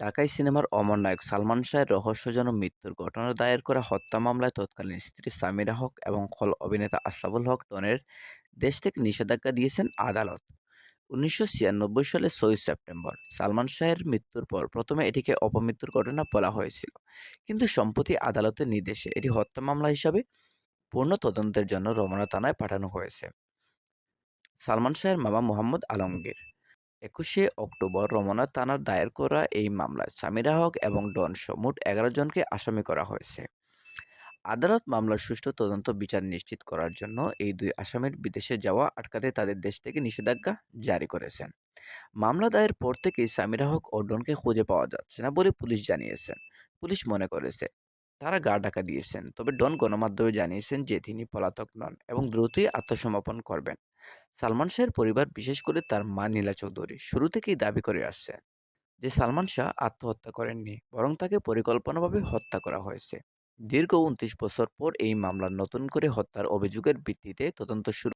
ঢাকাই সিনেমার অমর নায়ক সালমান শাহের রহস্যজনক মৃত্যুর ঘটনা দায়ের করা হত্যা মামলায় তৎকালীন স্ত্রী সামিরা হক এবং খল অভিনেতা আশরাফুল হক ডনের দেশ থেকে নিষেধাজ্ঞা দিয়েছেন আদালত। উনিশশো সালের ছয়ই সেপ্টেম্বর সালমান শাহের মৃত্যুর পর প্রথমে এটিকে অপমৃত্যুর ঘটনা বলা হয়েছিল। কিন্তু সম্প্রতি আদালতের নির্দেশে এটি হত্যা মামলা হিসাবে পূর্ণ তদন্তের জন্য রমনা থানায় পাঠানো হয়েছে। সালমান শাহের মামা মোহাম্মদ আলমগীর একুশে অক্টোবর রমনা থানার দায়ের করা এই মামলায় সামিরা হক এবং ডন সহ মোট এগারো জনকে আসামি করা হয়েছে। আদালত মামলার সুষ্ঠু তদন্ত বিচার নিশ্চিত করার জন্য এই দুই আসামির বিদেশে যাওয়া আটকাতে তাদের দেশ থেকে নিষেধাজ্ঞা জারি করেছেন। মামলা দায়ের পর থেকেই সামিরা হক ও ডনকে খুঁজে পাওয়া যাচ্ছে না বলে পুলিশ জানিয়েছেন পুলিশ মনে করেছে তারা গা ঢাকা দিয়েছেন। তবে ডন গণমাধ্যমে জানিয়েছেন যে, তিনি পলাতক নন এবং দ্রুতই আত্মসমর্পণ করবেন। সালমান শাহের পরিবার, বিশেষ করে তার মা নীলা চৌধুরী, শুরু থেকেই দাবি করে আসছে যে, সালমান শাহ আত্মহত্যা করেননি, বরং তাকে পরিকল্পনাভাবে হত্যা করা হয়েছে। দীর্ঘ উনত্রিশ বছর পর এই মামলার নতুন করে হত্যার অভিযোগের ভিত্তিতে তদন্ত শুরু